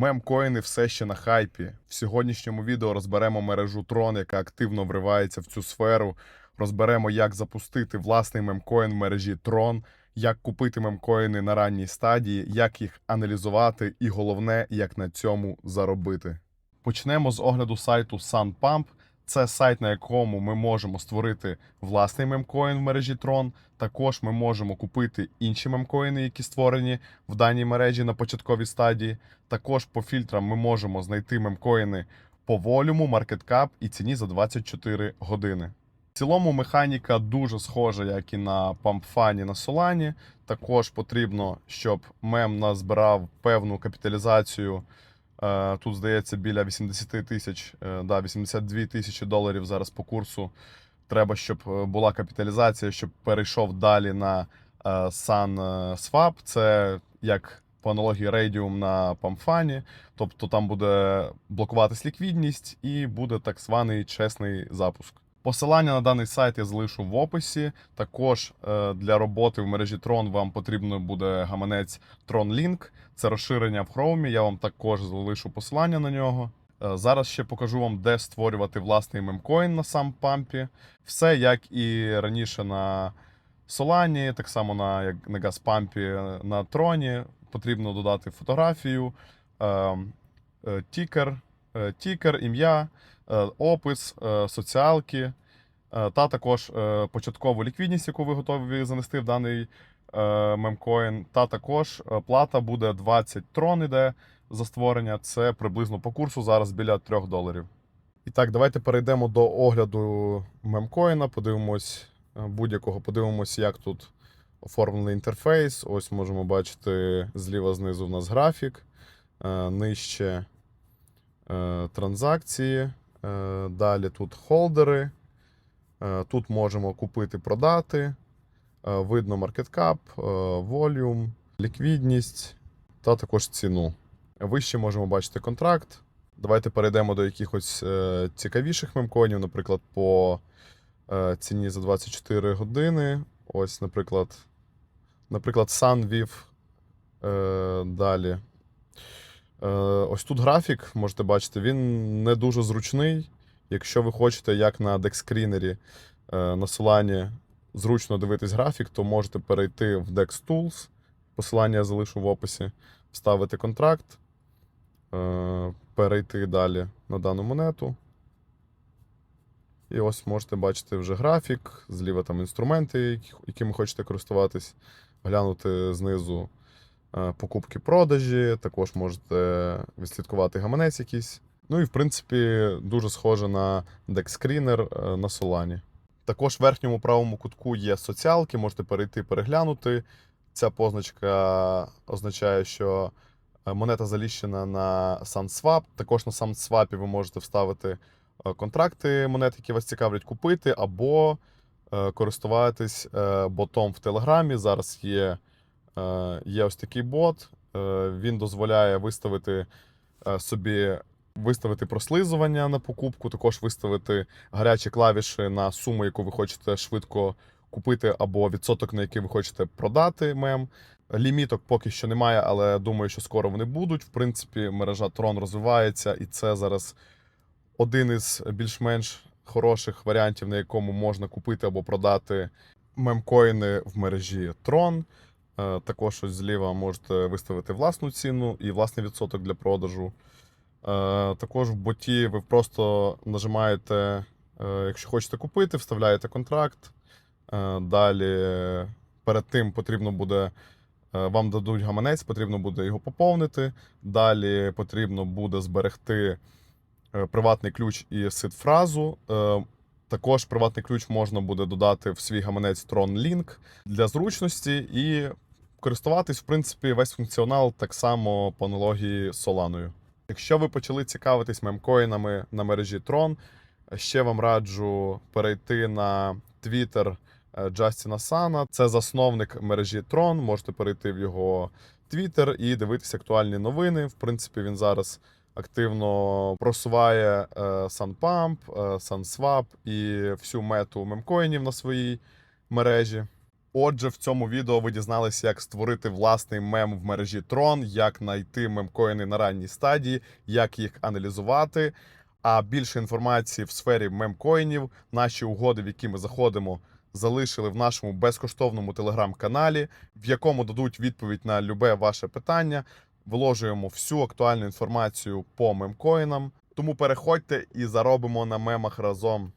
Мемкоїни все ще на хайпі. В сьогоднішньому відео розберемо мережу Tron, яка активно вривається в цю сферу. Розберемо, як запустити власний мемкоін в мережі Tron, як купити мемкоїни на ранній стадії, як їх аналізувати, і головне, як на цьому заробити. Почнемо з огляду сайту SunPump. Це сайт, на якому ми можемо створити власний мемкоін в мережі Tron. Також ми можемо купити інші мемкоїни, які створені в даній мережі на початковій стадії. Також по фільтрам ми можемо знайти мемкоїни по волюму, маркеткап і ціні за 24 години. В цілому механіка дуже схожа, як і на пампфані на Солані. Також потрібно, щоб мем назбирав певну капіталізацію. Е, Тут здається біля 80 тисяч, е, да, 82 тисячі доларів зараз по курсу. Треба, щоб е, була капіталізація, щоб перейшов далі на SunSwap. Sun Це як по аналогії Radium на Памфані. Тобто там буде блокуватись ліквідність і буде так званий чесний запуск. Посилання на даний сайт я залишу в описі. Також е, для роботи в мережі Tron вам потрібно буде гаманець Tron Link. Це розширення в Chrome. Я вам також залишу посилання на нього. Е, Зараз ще покажу вам, де створювати власний мемкоін на сам пампі. Все як і раніше на Solana, так само на, як на Газпампі на Троні. Потрібно додати фотографію, е, е, тікер, е, тікер, ім'я, е, опис, е, соціалки, е, та також е, початкову ліквідність, яку ви готові занести в даний е, мемкоін. Та також е, плата буде 20 трон іде за створення. Це приблизно по курсу зараз біля 3 доларів. І так, давайте перейдемо до огляду мемкоїна. Подивимось е, будь-якого, подивимось, як тут оформлений інтерфейс. Ось можемо бачити зліва знизу в нас графік, е, нижче е, транзакції. Е, Далі тут холдери. Е, Тут можемо купити, продати. Е, Видно маркеткап, волюм, ліквідність та також ціну. Вище можемо бачити контракт. Давайте перейдемо до якихось цікавіших мемкоїнів, наприклад, по ціні за 24 години. Ось, наприклад, наприклад, Sun е, далі. Е, ось тут графік, можете бачити, він не дуже зручний. Якщо ви хочете, як на декскрінері е, на Solana зручно дивитись графік, то можете перейти в Dex Tools. Посилання я залишу в описі, вставити контракт, е, перейти далі на дану монету. І ось можете бачити вже графік, зліва там інструменти, якими хочете користуватись, глянути знизу покупки-продажі, також можете відслідкувати гаманець якийсь. Ну і в принципі дуже схоже на декскрінер е, на Solana. Також в верхньому правому кутку є соціалки, можете перейти переглянути. Ця позначка означає, що е, монета заліщена на SunSwap. Також на SunSwap ви можете вставити е, контракти монет, які вас цікавлять, купити, або е, користуватись е, ботом в Телеграмі. Зараз є, е, є ось такий бот. Е, Він дозволяє виставити е, собі. Виставити прослизування на покупку, також виставити гарячі клавіші на суму, яку ви хочете швидко купити, або відсоток, на який ви хочете продати мем. Ліміток поки що немає, але думаю, що скоро вони будуть. В принципі, мережа Tron розвивається, і це зараз один із більш-менш хороших варіантів, на якому можна купити або продати мемкоїни в мережі Tron. Е, Також ось зліва можете виставити власну ціну і власний відсоток для продажу. Е, Також в боті ви просто нажимаєте, е, якщо хочете купити, вставляєте контракт. Далі перед тим потрібно буде, вам дадуть гаманець, потрібно буде його поповнити. Далі потрібно буде зберегти приватний ключ і сид-фразу. Е, Також приватний ключ можна буде додати в свій гаманець Tron Link для зручності і користуватись, в принципі, весь функціонал так само по аналогії з Solana. Якщо ви почали цікавитись мемкоїнами на мережі Tron, ще вам раджу перейти на Twitter е, Джастіна Сана. Це засновник мережі Tron. Можете перейти в його Twitter і дивитися актуальні новини. В принципі, він зараз активно просуває е, SunPump, е, SunSwap і всю мету мемкоїнів на своїй мережі. Отже, в цьому відео ви дізналися, як створити власний мем в мережі Tron, як знайти мемкоїни на ранній стадії, як їх аналізувати. А більше інформації в сфері мемкоїнів, наші угоди, в які ми заходимо, залишили в нашому безкоштовному телеграм-каналі, в якому дадуть відповідь на любе ваше питання. Виложуємо всю актуальну інформацію по мемкоїнам. Тому переходьте і заробимо на мемах разом.